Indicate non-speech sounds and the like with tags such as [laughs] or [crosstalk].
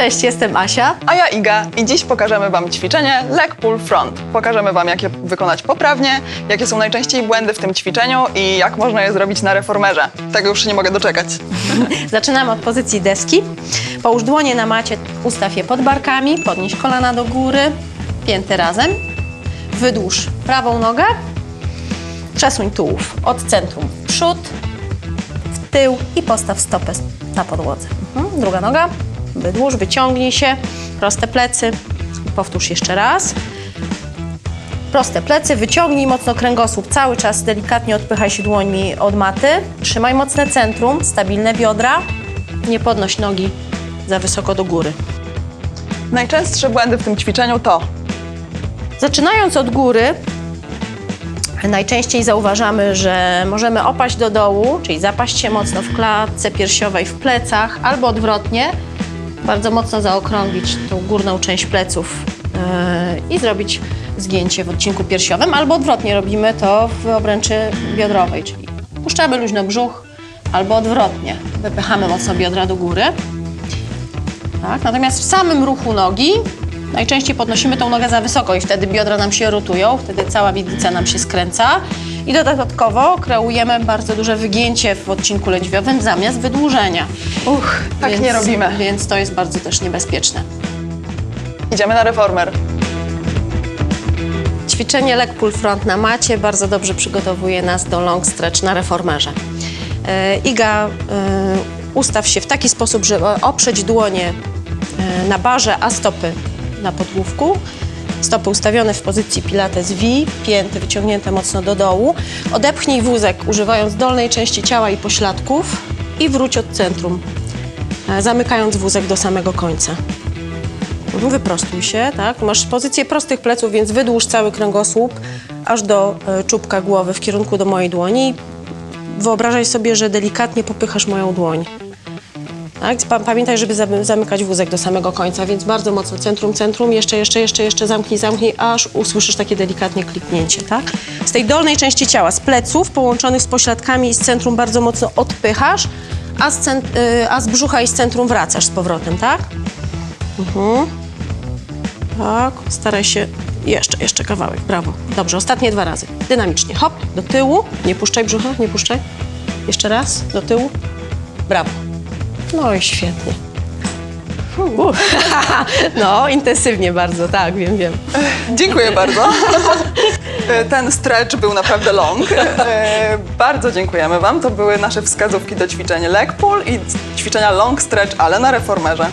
Cześć, jestem Asia. A ja Iga i dziś pokażemy Wam ćwiczenie Leg Pull Front. Pokażemy Wam, jak je wykonać poprawnie, jakie są najczęściej błędy w tym ćwiczeniu i jak można je zrobić na reformerze. Tego już się nie mogę doczekać. [laughs] Zaczynamy od pozycji deski. Połóż dłonie na macie, ustaw je pod barkami, podnieś kolana do góry, pięty razem. Wydłuż prawą nogę, przesuń tułów od centrum w przód, w tył i postaw stopę na podłodze. Mhm. Druga noga, wydłuż, wyciągnij się, proste plecy. Powtórz jeszcze raz. Proste plecy, wyciągnij mocno kręgosłup, cały czas delikatnie odpychaj się dłońmi od maty. Trzymaj mocne centrum, stabilne biodra. Nie podnoś nogi za wysoko do góry. Najczęstsze błędy w tym ćwiczeniu to Zaczynając od góry, najczęściej zauważamy, że możemy opaść do dołu, czyli zapaść się mocno w klatce piersiowej, w plecach, albo odwrotnie, bardzo mocno zaokrąglić tą górną część pleców yy, i zrobić zgięcie w odcinku piersiowym, albo odwrotnie robimy to w obręczy biodrowej, czyli puszczamy luźno brzuch, albo odwrotnie, wypychamy mocno biodra do góry. Tak? Natomiast w samym ruchu nogi najczęściej podnosimy tą nogę za wysoko i wtedy biodra nam się rotują, wtedy cała widlica nam się skręca. I dodatkowo kreujemy bardzo duże wygięcie w odcinku lędźwiowym zamiast wydłużenia. uch, tak więc, nie robimy. Więc to jest bardzo też niebezpieczne. Idziemy na reformer. Ćwiczenie leg pull front na macie bardzo dobrze przygotowuje nas do long stretch na reformerze. E, Iga, e, ustaw się w taki sposób, żeby oprzeć dłonie e, na barze, a stopy na podłówku. Stopy ustawione w pozycji pilates V, pięty wyciągnięte mocno do dołu. Odepchnij wózek używając dolnej części ciała i pośladków i wróć od centrum, e, zamykając wózek do samego końca. Wyprostuj się, tak? Masz pozycję prostych pleców, więc wydłuż cały kręgosłup aż do e, czubka głowy w kierunku do mojej dłoni. Wyobrażaj sobie, że delikatnie popychasz moją dłoń. Tak? Pa- Pamiętaj, żeby zamy- zamykać wózek do samego końca, więc bardzo mocno centrum, centrum, jeszcze, jeszcze, jeszcze, jeszcze zamknij, zamknij, aż usłyszysz takie delikatnie kliknięcie, tak? Z tej dolnej części ciała, z pleców połączonych z pośladkami i z centrum bardzo mocno odpychasz, a z, y, a z brzucha i z centrum wracasz z powrotem, tak? Tak, staraj się. Jeszcze, jeszcze kawałek, brawo. Dobrze, ostatnie dwa razy. Dynamicznie. Hop, do tyłu. Nie puszczaj brzucha, nie puszczaj. Jeszcze raz, do tyłu. Brawo. No i świetnie. [laughs] No, intensywnie bardzo, tak, wiem, wiem. Dziękuję [laughs] bardzo. E, Ten stretch był naprawdę long. E, Bardzo dziękujemy Wam. To były nasze wskazówki do ćwiczenia leg pull i ćwiczenia long stretch, ale na reformerze.